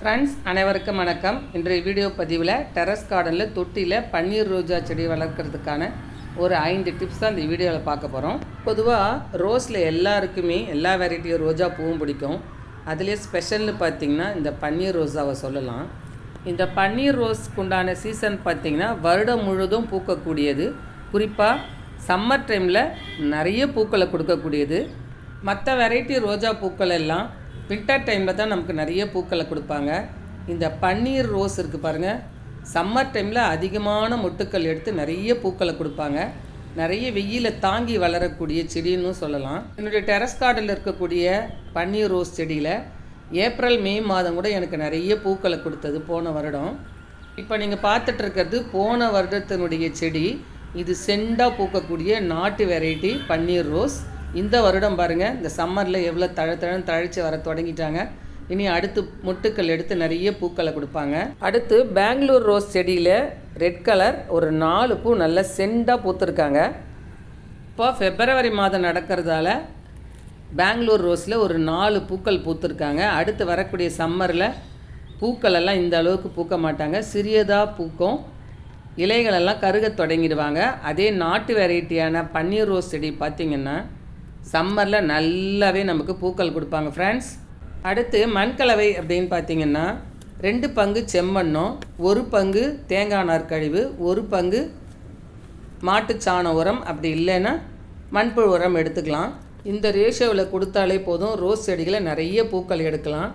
Friends அனைவருக்கும் வணக்கம். இன்றைய வீடியோ பதிவில் டெரஸ் கார்டனில் தொட்டியில் பன்னீர் ரோஜா செடி வளர்க்குறதுக்கான ஒரு ஐந்து டிப்ஸ் தான் இந்த வீடியோவில் பார்க்க போகிறோம் பொதுவாக ரோஸில் எல்லாருக்குமே எல்லா வெரைட்டியும் ரோஜா பூவும் பிடிக்கும். அதுலேயே ஸ்பெஷல்னு பார்த்தீங்கன்னா இந்த பன்னீர் ரோஸாவை சொல்லலாம். இந்த பன்னீர் ரோஸ்க்கு உண்டான சீசன் பார்த்திங்கன்னா வருடம் முழுதும் பூக்கக்கூடியது. குறிப்பாக சம்மர் டைமில் நிறைய பூக்களை கொடுக்கக்கூடியது. மற்ற வெரைட்டி ரோஜா பூக்கள் எல்லாம் வின்டர் டைமில் தான் நமக்கு நிறைய பூக்களை கொடுப்பாங்க. இந்த பன்னீர் ரோஸ் இருக்குது பாருங்கள் சம்மர் டைமில் அதிகமான மொட்டுக்கள் எடுத்து நிறைய பூக்களை கொடுப்பாங்க. நிறைய வெயில தாங்கி வளரக்கூடிய செடின்னு சொல்லலாம். என்னுடைய டெரஸ் கார்டில் இருக்கக்கூடிய பன்னீர் ரோஸ் செடியில் ஏப்ரல் மே மாதம் கூட எனக்கு நிறைய பூக்களை கொடுத்தது போன வருடம். இப்போ நீங்கள் பார்த்துட்டு இருக்கிறது போன வருடத்தினுடைய செடி. இது செண்டாக பூக்கக்கூடிய நாட்டு வெரைட்டி பன்னீர் ரோஸ். இந்த வருடம் பாருங்கள் இந்த சம்மரில் எவ்வளோ தழ தழன்னு தழைச்சி வர தொடங்கிட்டாங்க. இனி அடுத்து மொட்டுக்கள் எடுத்து நிறைய பூக்களை கொடுப்பாங்க. அடுத்து பெங்களூர் ரோஸ் செடியில் ரெட் கலர் ஒரு நாலு பூ நல்லா செண்டாக பூத்துருக்காங்க. இப்போ ஃபெப்ரவரி மாதம் நடக்கிறதால பெங்களூர் ரோஸில் ஒரு நாலு பூக்கள் பூத்துருக்காங்க. அடுத்து வரக்கூடிய சம்மரில் பூக்கள் எல்லாம் இந்த அளவுக்கு பூக்க மாட்டாங்க. சிறியதாக பூக்கும். இலைகளெல்லாம் கருக தொடங்கிடுவாங்க. அதே நாட்டு வெரைட்டியான பன்னீர் ரோஸ் செடி பார்த்திங்கன்னா சம்மரில் நல்லாவே நமக்கு பூக்கள் கொடுப்பாங்க ஃப்ரெண்ட்ஸ் அடுத்து மண்கலவை அப்படின்னு பார்த்தீங்கன்னா ரெண்டு பங்கு செம்மண்ணும் ஒரு பங்கு தேங்காய் நார் கழிவு ஒரு பங்கு மாட்டுச்சாண உரம். அப்படி இல்லைன்னா மண்புழு உரம் எடுத்துக்கலாம். இந்த ரேஷியோவில் கொடுத்தாலே போதும். ரோஸ் செடிகளை நிறைய பூக்கள் எடுக்கலாம்.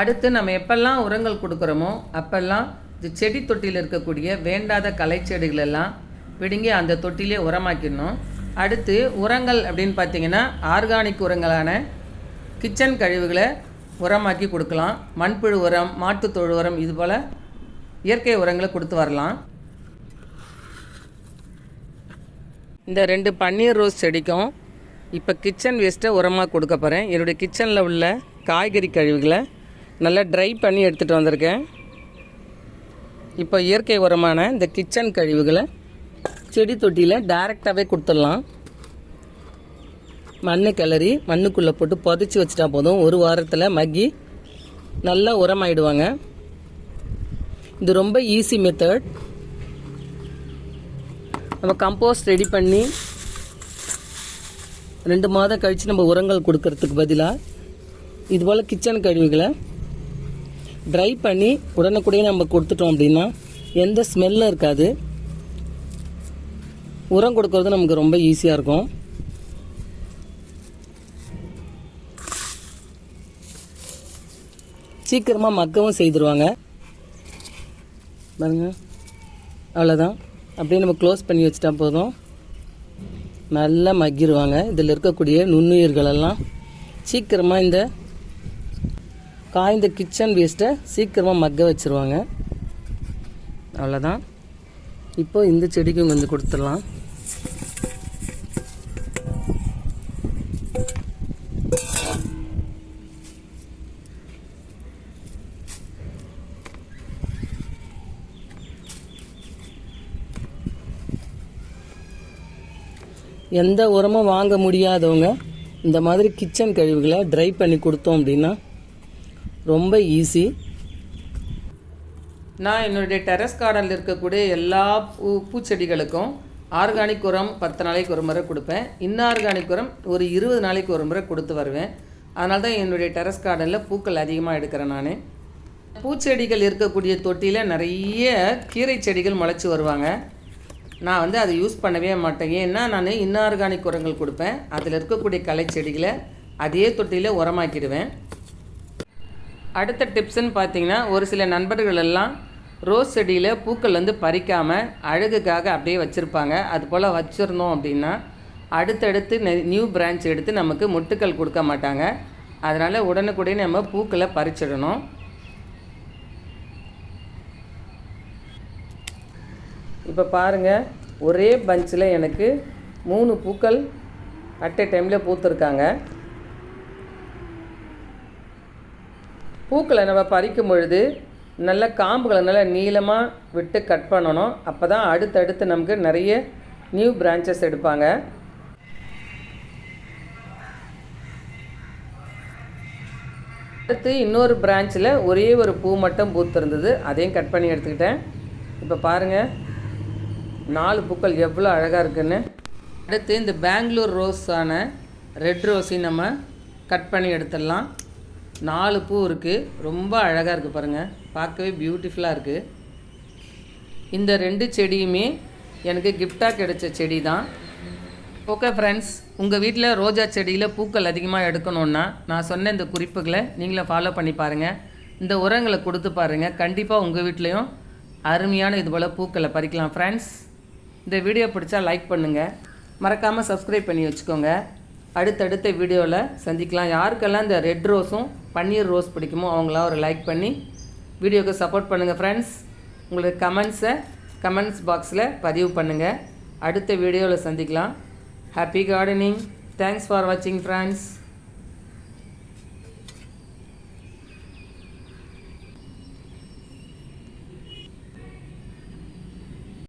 அடுத்து நம்ம எப்பெல்லாம் உரங்கள் கொடுக்குறோமோ அப்பெல்லாம் இந்த செடி தொட்டியில் இருக்கக்கூடிய வேண்டாத களை செடிகளெல்லாம் பிடுங்கி அந்த தொட்டிலே உரமாக்கிடணும். அடுத்து உரங்கள் அப்படின்னு பார்த்தீங்கன்னா ஆர்கானிக் உரங்களான கிச்சன் கழிவுகளை உரமாக்கி கொடுக்கலாம். மண்புழு உரம் மாட்டுத்தொழு உரம் இது போல் இயற்கை உரங்களை கொடுத்து வரலாம். இந்த ரெண்டு பன்னீர் ரோஸ் செடிக்கும் இப்போ கிச்சன் வேஸ்ட்டை உரமாக கொடுக்க போகிறேன் என்னுடைய கிச்சனில் உள்ள காய்கறி கழிவுகளை நல்லா ட்ரை பண்ணி எடுத்துகிட்டு வந்திருக்கேன். இப்போ இயற்கை உரமான இந்த கிச்சன் கழிவுகளை செடி தொட்டியில் டைரெக்டாகவே கொடுத்துடலாம். மண்ணை கிளறி மண்ணுக்குள்ளே போட்டு புதைச்சி வச்சிட்டா போதும். ஒரு வாரத்தில் மக்கி நல்லா உரமாயிடுவாங்க. இது ரொம்ப ஈஸி மெத்தட் நம்ம கம்போஸ்ட் ரெடி பண்ணி ரெண்டு மாதம் கழித்து நம்ம உரங்கள் கொடுக்கறதுக்கு பதிலாக இதுபோல் கிச்சன் கழிவுகளை ட்ரை பண்ணி உடனுக்குடைய நம்ம கொடுத்துட்டோம் அப்படின்னா எந்த ஸ்மெல்லும் இருக்காது. உரம் கொடுக்கறது நமக்கு ரொம்ப ஈஸியாக இருக்கும். சீக்கிரமாக மக்கவும் செய்திருவாங்க. பாருங்க. அவ்வளோதான் அப்படியே நம்ம க்ளோஸ் பண்ணி வச்சிட்டா போதும். நல்லா மக்கிடுவாங்க இதில் இருக்கக்கூடிய நுண்ணுயிர்களெல்லாம் சீக்கிரமாக இந்த காய்ந்த கிச்சன் வேஸ்ட்டை சீக்கிரமாக மக்க வச்சுருவாங்க. அவ்வளோதான் இப்போ இந்த செடிக்கும் கொஞ்சம் கொடுத்துடலாம். எந்த உரமும் வாங்க முடியாதவங்க இந்த மாதிரி கிச்சன் கழிவுகளை ட்ரை பண்ணி கொடுத்தோம் அப்படின்னா ரொம்ப ஈஸி நான் என்னுடைய டெரஸ் கார்டனில் இருக்கக்கூடிய எல்லா பூ பூச்செடிகளுக்கும் ஆர்கானிக் உரம் பத்து நாளைக்கு ஒரு முறை கொடுப்பேன். இன்னார்கானிக் உரம் ஒரு இருபது நாளைக்கு ஒரு முறை கொடுத்து வருவேன். அதனால தான் என்னுடைய டெரஸ் கார்டனில் பூக்கள் அதிகமாக எடுக்கிறேன் நான். பூச்செடிகள் இருக்கக்கூடிய தொட்டியில் நிறைய கீரை செடிகள் முளைச்சி வருவாங்க. நான் வந்து அதை யூஸ் பண்ணவே மாட்டேன். ஏன்னா நான் இன்ஆர்கானிக் உரங்கள் கொடுப்பேன். அதில் இருக்கக்கூடிய களை செடிகளை அதே தொட்டியில் உரமாக்கிடுவேன். அடுத்த டிப்ஸ்ன்னு பார்த்தீங்கன்னா ஒரு சில நண்பர்கள் எல்லாம் ரோஸ் செடியில் பூக்கள் வந்து பறிக்காமல் அழகுக்காக அப்படியே வச்சுருப்பாங்க. அது போல் வச்சுருந்தோம் அப்படின்னா அடுத்தடுத்து நியூ பிரான்ச் எடுத்து நமக்கு முட்டுக்கள் கொடுக்க மாட்டாங்க. அதனால் உடனுக்குடனே நம்ம பூக்களை பறிச்சிடணும். இப்போ பாருங்கள் ஒரே பஞ்சில் எனக்கு மூணு பூக்கள் அட் எ டைமில் பூத்துருக்காங்க. பூக்களை நம்ம பறிக்கும் பொழுது நல்ல காம்புகளை நல்லா நீளமாக விட்டு கட் பண்ணணும். அப்போ தான் அடுத்தடுத்து நமக்கு நிறைய நியூ பிரான்ச்சஸ் எடுப்பாங்க. அடுத்து இன்னொரு பிரான்ச்சில் ஒரே ஒரு பூ மட்டும் பூத்திருந்தது. அதையும் கட் பண்ணி எடுத்துக்கிட்டேன். இப்போ பாருங்கள் நாலு பூக்கள் எவ்வளோ அழகாக இருக்குன்னு. அடுத்து இந்த பெங்களூர் ரோஸான ரெட் ரோஸையும் நம்ம கட் பண்ணி எடுத்துடலாம். நாலு பூ இருக்குது ரொம்ப அழகாக இருக்குது பாருங்கள் பார்க்கவே பியூட்டிஃபுல்லாக இருக்குது இந்த ரெண்டு செடியுமே எனக்கு கிஃப்டாக கிடைச்ச செடி தான் ஓகே ஃப்ரெண்ட்ஸ் உங்கள் வீட்டில் ரோஜா செடியில் பூக்கள் அதிகமாக எடுக்கணுன்னா நான் சொன்ன இந்த குறிப்புகளை நீங்களும் ஃபாலோ பண்ணி பாருங்கள் இந்த உரங்களை கொடுத்து பாருங்கள் கண்டிப்பாக உங்கள் வீட்லேயும் அருமையான இது போல் பூக்களை பறிக்கலாம் ஃப்ரெண்ட்ஸ் இந்த வீடியோ பிடிச்சா லைக் பண்ணுங்கள் மறக்காமல் சப்ஸ்கிரைப் பண்ணி வச்சுக்கோங்க. அடுத்தடுத்த வீடியோவில் சந்திக்கலாம். யாருக்கெல்லாம் இந்த ரெட் ரோஸும் பன்னீர் ரோஸ் பிடிக்குமோ அவங்களாம் ஒரு லைக் பண்ணி வீடியோக்கு சப்போர்ட் பண்ணுங்கள் ஃப்ரெண்ட்ஸ் உங்களுக்கு கமெண்ட்ஸை கமெண்ட்ஸ் பாக்ஸில் பதிவு பண்ணுங்கள் அடுத்த வீடியோவில் சந்திக்கலாம். ஹாப்பி கார்டனிங் தேங்க்ஸ் ஃபார் வாட்சிங் ஃப்ரெண்ட்ஸ்